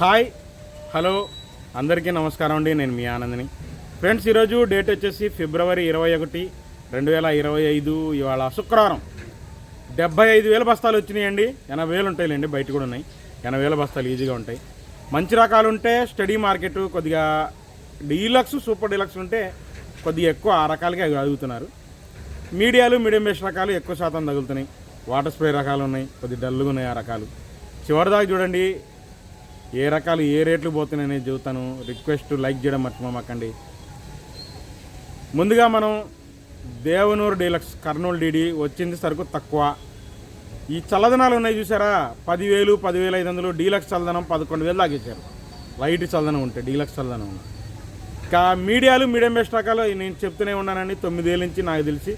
Hi hello అందరికీ నమస్కారం అండి. నేను మీ ఆనందని. ఫ్రెండ్స్ ఈరోజు డేట్ వచ్చేసి ఫిబ్రవరి ఇరవై ఒకటి రెండు వేల ఇరవై ఐదు ఇవాళ శుక్రవారం. డెబ్బై ఐదు వేల బస్తాలు వచ్చినాయండి. ఎనభై వేలు ఉంటాయిలేండి బయట కూడా ఉన్నాయి. ఎనభై వేల బస్తాలు ఈజీగా ఉంటాయి. మంచి రకాలు ఉంటే స్టడీ మార్కెట్ కొద్దిగా డీలక్స్ సూపర్ డీలక్స్ ఉంటే కొద్దిగా ఎక్కువ ఆ రకాలకే అవి అడుగుతున్నారు. మీడియాలు మీడియం బేస్ రకాలు ఎక్కువ శాతం తగులుతున్నాయి. వాటర్ స్ప్రే రకాలు ఉన్నాయి కొద్ది డల్లుగా ఉన్నాయి ఆ రకాలు. చివరిదాకా చూడండి ఏ రకాలు ఏ రేట్లు పోతున్నాయని చెబుతాను. రిక్వెస్ట్ లైక్ చేయడం మర్చిపోమాకండి. ముందుగా మనం దేవనూరు డీలక్స్ కర్నూలు డీడీ వచ్చింది సరుకు తక్కువ. ఈ చల్లదనాలు ఉన్నాయి చూసారా? పదివేలు పదివేల ఐదు వందలు డీలక్స్ చల్లదనం పదకొండు వేలు దాకా లైట్ చల్లదనం ఉంటే డీలక్స్ చల్లదనం ఇంకా మీడియాలు మీడియం బెస్ట్ రకాలు నేను చెప్తూనే ఉన్నానండి తొమ్మిది వేల నుంచి నాకు తెలిసి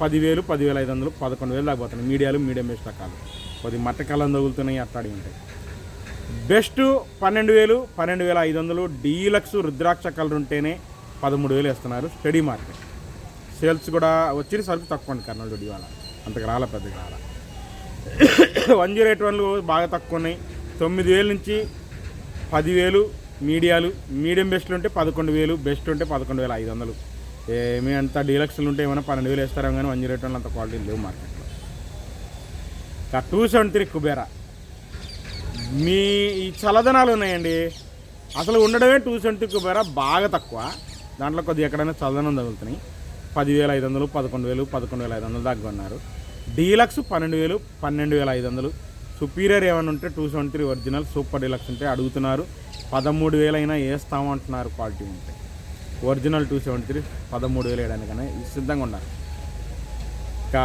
పదివేలు పదివేల ఐదు వందలు పదకొండు వేలు దాకపోతున్నాయి మీడియాలు మీడియం బెస్ట్ రకాలు. కొద్ది మట్టకాలం తగులుతున్నాయి అట్టాడి ఉంటాయి. బెస్ట్ పన్నెండు వేలు పన్నెండు వేల ఐదు వందలు డీలక్స్ రుద్రాక్ష కలర్ ఉంటేనే పదమూడు వేలు ఇస్తున్నారు స్టడీ మార్కెట్. సేల్స్ కూడా వచ్చిన సరుకు తక్కువ ఉంది కర్నూలు ఇవాళ. అంతకు రాలే పెద్దగా రాలే. వన్ జీరో ఎయిట్ వన్లు బాగా తక్కువ ఉన్నాయి. తొమ్మిది వేల నుంచి పదివేలు మీడియాలు మీడియం బెస్ట్లు ఉంటే పదకొండు వేలు బెస్ట్ ఉంటే పదకొండు వేల ఐదు వందలు. ఏమీ అంత డీలక్స్లు ఉంటే ఏమైనా పన్నెండు వేలు వేస్తారేమో కానీ వన్ జీరో ఎయిట్ వన్ అంత క్వాలిటీ లేవు మార్కెట్లో. ఇంకా టూ సెవెన్ త్రీ కుబేరా. మీ ఈ చల్లదనాలు ఉన్నాయండి. అసలు ఉండడమే టూ సెవెంటీ కుబేరా బాగా తక్కువ. దాంట్లో కొద్దిగా ఎక్కడైనా చల్లదనం తగులుతున్నాయి. పదివేల ఐదు వందలు పదకొండు వేలు పదకొండు వేల ఐదు వందలు దాకా ఉన్నారు డీలక్స్ పన్నెండు వేలు పన్నెండు వేల ఐదు వందలు. సుపీరియర్ ఏమైనా ఉంటే two seventy three original super deluxe ఉంటే అడుగుతున్నారు. పదమూడు వేలైనా వేస్తామంటున్నారు క్వాలిటీ ఉంటే. ఒరిజినల్ టూ సెవెంటీ త్రీ పదమూడు వేలు వేయడానికి సిద్ధంగా ఉన్నారు. ఇంకా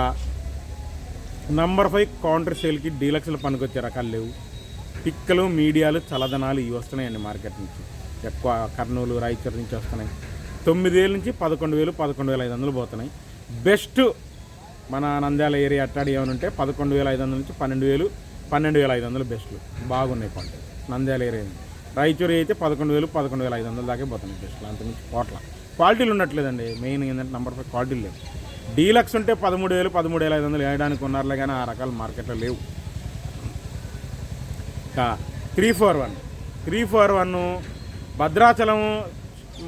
నంబర్ ఫైవ్ కౌంటర్ సేల్కి డీలక్స్లు పనికొచ్చే రకాలు లేవు. పిక్కలు మీడియాలు చల్లదనాలు ఇవి వస్తున్నాయండి మార్కెట్ నుంచి. ఎక్కువ కర్నూలు రాయచూరు నుంచి వస్తున్నాయి. తొమ్మిది వేల నుంచి పదకొండు వేలు పదకొండు వేల ఐదు వందలు పోతున్నాయి. బెస్ట్ మన నంద్యాల ఏరియా అట్టాడి ఏమైనా ఉంటే పదకొండు వేల ఐదు వందల నుంచి పన్నెండు వేలు పన్నెండు వేల ఐదు వందలు బెస్ట్లు. బాగున్నాయి క్వాలిటీ నంద్యాల ఏరియా రాయచూరు అయితే పదకొండు వేలు పదకొండు వేల ఐదు వందల దాకా పోతున్నాయి బెస్ట్లు. అంతకుమించి పోట్ల క్వాలిటీలు ఉండట్లేదండి. మెయిన్ ఏంటంటే నంబర్ ఫైవ్ క్వాలిటీలు లేవు. డీలక్స్ ఉంటే పదమూడు వేలు పదమూడు వేల ఐదు వందలు వేయడానికి ఉన్నారులే కానీ ఆ రకాల మార్కెట్లో లేవు. Three four one. Three four one Bhadrachalam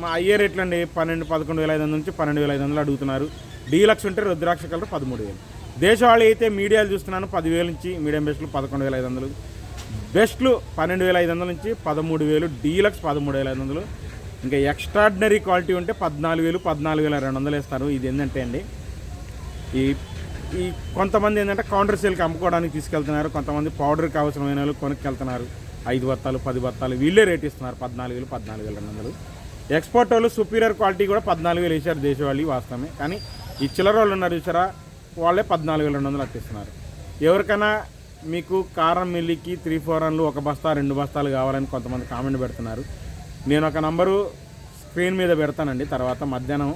మా అయ్యే రేట్లు అండి పన్నెండు పదకొండు వేల ఐదు వందల నుంచి పన్నెండు వేల ఐదు వందలు అడుగుతున్నారు. డీలక్స్ ఉంటే రుద్రాక్ష కలర్ పదమూడు వేలు. దేశవాళీ అయితే మీడియాలు చూస్తున్నాను పదివేల నుంచి మీడియం బెస్ట్లు పదకొండు వేల ఐదు వందలు. బెస్ట్లు పన్నెండు వేల ఐదు వందల నుంచి పదమూడు వేలు డీలక్స్ పదమూడు వేల ఐదు వందలు. ఇంకా ఎక్స్ట్రాడినరీ క్వాలిటీ ఉంటే పద్నాలుగు వేలు పద్నాలుగు వేల రెండు వందలు వేస్తారు. ఇది ఏంటంటే అండి ఈ ఈ కొంతమంది ఏంటంటే కౌంటర్ సేల్కి అమ్ముకోవడానికి తీసుకెళ్తున్నారు కొంతమంది పౌడర్కి అవసరమైన వాళ్ళు కొనుక్కెళ్తున్నారు. ఐదు బత్తాలు పది బత్తాలు వీళ్ళే రేట్ ఇస్తున్నారు. పద్నాలుగు వేలు పద్నాలుగు వేల రెండు వందలు. ఎక్స్పోర్ట్ వాళ్ళు సుపీరియర్ క్వాలిటీ కూడా పద్నాలుగు వేలు వేసారు దేశవాళీ వాస్తవమే. కానీ ఈ చిల్లర వాళ్ళు ఉన్నారు చూసారా? వాళ్ళే పద్నాలుగు వేల రెండు వందలు అట్టిస్తున్నారు. ఎవరికైనా మీకు కారం మిల్లికి త్రీ ఫోర్ వన్లు ఒక బస్తా రెండు బస్తాలు కావాలని కొంతమంది కామెంట్ పెడుతున్నారు. నేను ఒక నంబరు స్క్రీన్ మీద పెడతానండి. తర్వాత మధ్యాహ్నం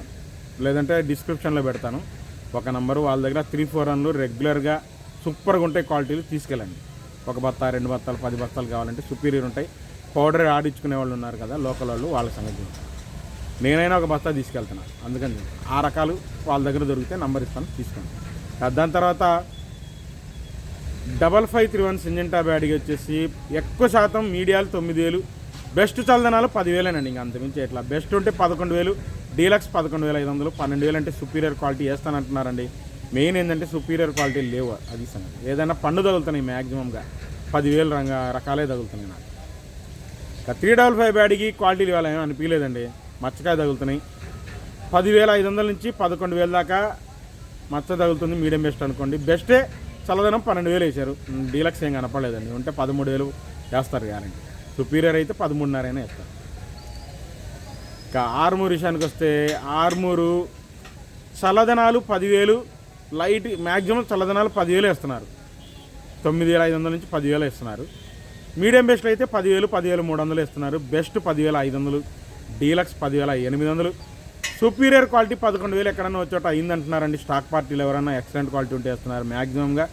లేదంటే డిస్క్రిప్షన్లో పెడతాను. ఒక నంబరు వాళ్ళ దగ్గర త్రీ ఫోర్ రన్లు రెగ్యులర్గా సూపర్గా ఉంటాయి క్వాలిటీలు తీసుకెళ్ళండి. ఒక బత్తా రెండు బత్తాలు పది బత్తాలు కావాలంటే సుపీరియర్ ఉంటాయి. పౌడర్ ఆడించుకునే వాళ్ళు ఉన్నారు కదా లోకల్ వాళ్ళు వాళ్ళ సంగతి నేనైనా ఒక బస్తా తీసుకెళ్తున్నాను అందుకని ఆ రకాలు వాళ్ళ దగ్గర దొరికితే నంబర్ ఇస్తాను తీసుకోండి. దాని తర్వాత double five three one Syngenta బ్యాడ్కి వచ్చేసి ఎక్కువ శాతం మీడియాలు తొమ్మిది వేలు బెస్ట్ చల్దనాలు పదివేలేనండి ఇంకా అంతమించి ఎట్లా. బెస్ట్ ఉంటే పదకొండు వేలు డీలక్స్ పదకొండు వేల ఐదు వందలు పన్నెండు వేలు అంటే సుపీరియర్ క్వాలిటీ వేస్తానంటున్నారండి. మెయిన్ ఏంటంటే సుపీరియర్ క్వాలిటీ లేవు అది సంగతి. ఏదైనా పండు తగులుతున్నాయి మ్యాక్సిమంగా పదివేలు రంగ రకాలే తగులుతున్నాయి నాకు. ఇంకా త్రీ డబల్ ఫైవ్ బ్యాడ్కి క్వాలిటీలు ఇవ్వాలి ఏమీ అనిపించలేదండి. మచ్చకాయ తగులుతున్నాయి. పదివేల ఐదు వందల నుంచి పదకొండు వేల దాకా మచ్చ తగులుతుంది మీడియం బెస్ట్ అనుకోండి. బెస్టే చల్లదనం పన్నెండు వేలు వేశారు. డీలక్స్ ఏం కనపడలేదండి. ఉంటే పదమూడు వేలు వేస్తారు గ్యారంటీ. సుపీరియర్ అయితే పదమూడున్నరైనా వేస్తారు. ఇంకా ఆర్మూర్ విషయానికి వస్తే ఆర్మూరు చల్లదనాలు పదివేలు లైట్ మ్యాక్సిమం చల్లదనాలు పదివేలు వేస్తున్నారు. తొమ్మిది వేల ఐదు వందల నుంచి పదివేలు ఇస్తున్నారు మీడియం బెస్ట్ అయితే పదివేలు పదివేలు మూడు వందలు ఇస్తున్నారు బెస్ట్ పదివేల ఐదు వందలు డీలక్స్ పదివేల ఎనిమిది వందలు. సుపీరియర్ క్వాలిటీ పదకొండు వేలు ఎక్కడన్నా వచ్చేట అయిందంటున్నారండి. స్టాక్ పార్టీలు ఎవరైనా ఎక్సలెంట్ క్వాలిటీ ఉంటే ఇస్తున్నారు మ్యాక్సిమంగా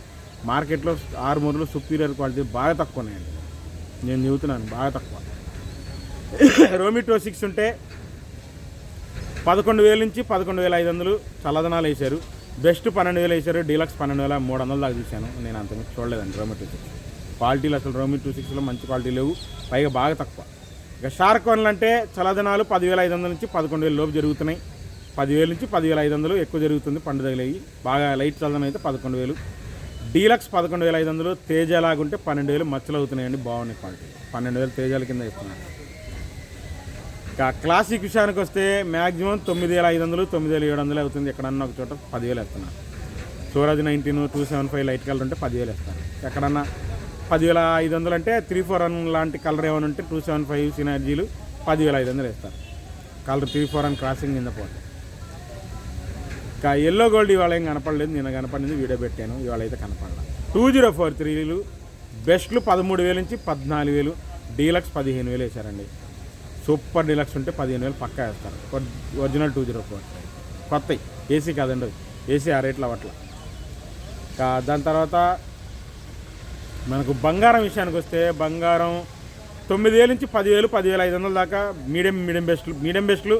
మార్కెట్లో ఆరు సుపీరియర్ క్వాలిటీ బాగా తక్కువ ఉన్నాయండి. నేను చెబుతున్నాను బాగా తక్కువ. రోమిటో సిక్స్ ఉంటే పదకొండు వేల నుంచి పదకొండు వేల ఐదు వందలు చల్లదనాలు వేశారు. బెస్ట్ పన్నెండు వేలు వేశారు. డీలక్స్ పన్నెండు వేల మూడు వందలు దాకా తీశాను. నేను అంత చూడలేదండి రోమిటో సిక్స్. క్వాలిటీలు అసలు రోమి టూ సిక్స్లో మంచి క్వాలిటీ లేవు. పైగా బాగా తక్కువ. ఇక షార్క్ వన్లు అంటే చలదనాలు పదివేల ఐదు వందల నుంచి పదకొండు వేల లోపు జరుగుతున్నాయి. పదివేల నుంచి పదివేల ఐదు వందలు ఎక్కువ జరుగుతుంది. పండు తగిలేవి బాగా లైట్ చల్లదనం అయితే పదకొండు వేలు. డీలక్స్ పదకొండు వేల ఐదు వందలు తేజ లాగుంటే పన్నెండు వేలు మచ్చలు అవుతున్నాయండి. బాగున్నాయి క్వాలిటీ. పన్నెండు వేలు తేజాల కింద ఇస్తున్నాను ఇక క్లాసిక్ విషయానికి వస్తే మ్యాక్సిమం తొమ్మిది వేల ఐదు వందలు తొమ్మిది వేల ఏడు వందలు అవుతుంది. ఎక్కడన్నా ఒక చోట పదివేలు వేస్తున్నాను Suraj nineteen two seven five light colour ఉంటే పదివేలు వేస్తాను ఎక్కడన్నా పదివేల ఐదు వందలు అంటే త్రీ ఫోర్ వన్ లాంటి కలర్ ఏమైనా ఉంటే టూ సెవెన్ ఫైవ్ సినర్జీలు పదివేల ఐదు వందలు వేస్తారు colour three four one crossing కింద పోతే ఇంకా ఎల్లో గోల్డ్ ఇవాళ ఏం కనపడలేదు. నిన్న కనపడింది. వీడియో పెట్టాను. ఇవాళ అయితే కనపడలేదు టూ జీరో ఫోర్ త్రీలు బెస్ట్లు పదమూడు వేలు నుంచి పద్నాలుగు వేలు. డీలక్స్ పదిహేను వేలు వేశారండి. సూపర్ డీలక్స్ ఉంటే పదిహేను వేలు పక్కా వేస్తారు. Original two zero four. కొత్తవి ఏసీ కాదండి ఏసీ ఆ రేట్లు అవట్ల దాని తర్వాత మనకు బంగారం విషయానికి వస్తే బంగారం తొమ్మిది వేల నుంచి పదివేలు పదివేల ఐదు వందల దాకా మీడియం మీడియం బెస్ట్లు మీడియం బెస్ట్లు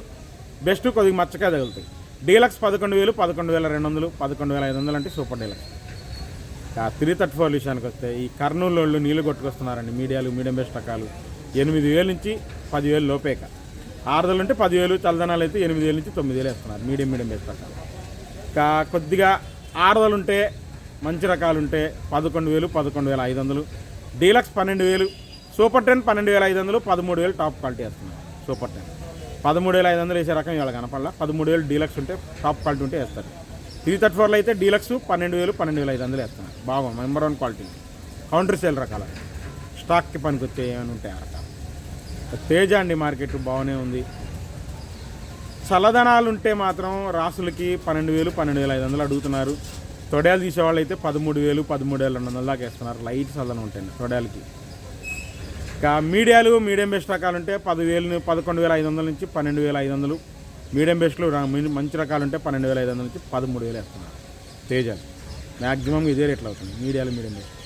బెస్ట్ కొద్దిగా మచ్చగా తగులుతాయి. డీలక్స్ పదకొండు వేలు పదకొండు వేల రెండు వందలు పదకొండు వేల ఐదు వందలు అంటే super deluxe. Three thirty four విషయానికి వస్తే ఈ కర్నూలు వాళ్ళు నీళ్ళు కొట్టుకొస్తున్నారండి. మీడియాలు మీడియం బెస్ట్ రకాలు. ఎనిమిది వేల నుంచి పదివేలు లోపేక ఆరుదలు అంటే పదివేలు చల్లదనాలు అయితే ఎనిమిది వేల నుంచి తొమ్మిది వేలు వేస్తున్నారు మీడియం మీడియం బెస్ట్ రకాలు ఇంకా కొద్దిగా ఆరుదలు ఉంటే మంచి రకాలు ఉంటే పదకొండు వేలు పదకొండు వేల ఐదు వందలు. డీలక్స్ పన్నెండు వేలు సూపర్ టెన్ పన్నెండు వేల ఐదు వందలు పదమూడు వేలు టాప్ క్వాలిటీ వేస్తున్నారు సూపర్ టెన్. పదమూడు వేల ఐదు వందలు వేసే రకం ఇవాళ కనపడాల. పదమూడు వేలు డీలక్స్ ఉంటే టాప్ క్వాలిటీ ఉంటే వేస్తారు. త్రీ థర్టీ ఫోర్లో అయితే డీలక్స్ పన్నెండు వేలు పన్నెండు వేల ఐదు వందలు వేస్తున్నారు. బాగా number one quality. Counter sale రకాల. స్టాక్కి పనికి వచ్చే ఏమైనా ఉంటాయి ఆ రకాలు. తేజ అండి మార్కెట్ బాగానే ఉంది. చల్లదనాలు ఉంటే మాత్రం రాసులకి పన్నెండు వేలు పన్నెండు వేల ఐదు వందలు అడుగుతున్నారు. తొడయాలు తీసేవాళ్ళు అయితే పదమూడు వేలు పదమూడు వేల రెండు వందల దాకా వేస్తున్నారు. లైట్ చల్లదనం ఉంటాయండి తొడయాలకి ఇంకా మీడియాలు మీడియం బెస్ట్ రకాలు ఉంటే పదివేలు పదకొండు వేల ఐదు వందల నుంచి పన్నెండు వేల ఐదు వందలు. మీడియం బెస్ట్లు మంచి రకాలు ఉంటే పన్నెండు వేల ఐదు వందల నుంచి పదమూడు వేలు వేస్తున్నారు. తేజాలు మ్యాక్సిమం ఇదే రేట్లు అవుతుంది. మీడియాలు మీడియం బెస్ట్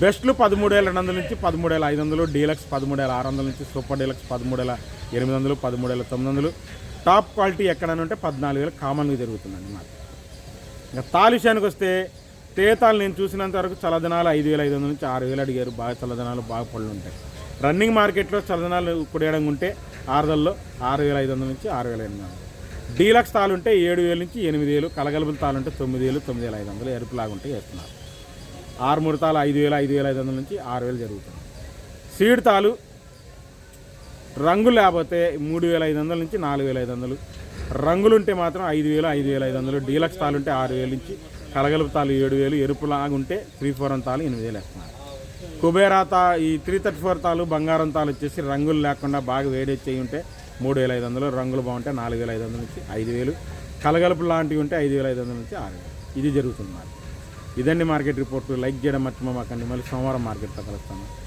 బెస్ట్లు పదమూడు వేల రెండు వందల నుంచి పదమూడు వేల ఐదు వందలు డీలక్స్ పదమూడు వేల ఆరు వందల నుంచి సూపర్ డీలక్స్ పదమూడు వేల ఎనిమిది వందలు పదమూడు వేల తొమ్మిది వందలు టాప్ క్వాలిటీ ఎక్కడైనా ఉంటే పద్నాలుగు వేలు కామన్గా జరుగుతుందండి మాకు. ఇంకా తాలు విషయానికి వస్తే తేతాలు నేను చూసినంత వరకు చల్లదనాలు ఐదు వేల ఐదు వందల నుంచి ఆరు వేలు అడిగారు. బాగా చల్లదనాలు బాగా పళ్ళు ఉంటాయి. రన్నింగ్ మార్కెట్లో చల్లదనాలు కుడేయడం ఉంటే ఆరుదల్లో ఆరు వేల ఐదు వందల నుంచి ఆరు వేల ఎనిమిది వందలు. డీలక్స్ తాలు ఉంటే ఏడు వేల నుంచి ఎనిమిది వేలు కలగలుపుల తాలుంటే తొమ్మిది వేలు తొమ్మిది వేల ఐదు వందలు ఎరుపులాగా ఉంటే వేస్తున్నారు. ఆరు ముడతాలు ఐదు వేలు ఐదు వేల ఐదు వందల నుంచి ఆరు వేలు జరుగుతుంది. సీడ్ తాలు రంగు లేకపోతే మూడు వేల ఐదు వందల నుంచి నాలుగు వేల ఐదు వందలు. రంగులు ఉంటే మాత్రం ఐదు వేలు ఐదు వేల ఐదు వందలు. డీలక్స్ తాలు ఉంటే ఆరు వేలు నుంచి కలగలుపు తాలు ఏడు వేలు. ఎరుపులాగా ఉంటే త్రీ ఫోర్ తాలు ఎనిమిది వేలు వేస్తున్నారు. కుబేరా తా ఈ త్రీ థర్టీ ఫోర్ తాలు బంగారం తాలు వచ్చేసి రంగులు లేకుండా బాగా వేడెచ్చేయి ఉంటే మూడు వేల ఐదు వందలు. రంగులు బాగుంటే నాలుగు వేల ఐదు వందల నుంచి ఐదు వేలు. కలగలుపు లాంటివి ఉంటే ఐదు వేల ఐదు వందల నుంచి ఆరు వేలు. ఇది జరుగుతుంది ఇదండి మార్కెట్ రిపోర్ట్. లైక్ చేయడం మర్చిపోమాకండి. మళ్ళీ సోమవారం మార్కెట్లో కలుస్తాను.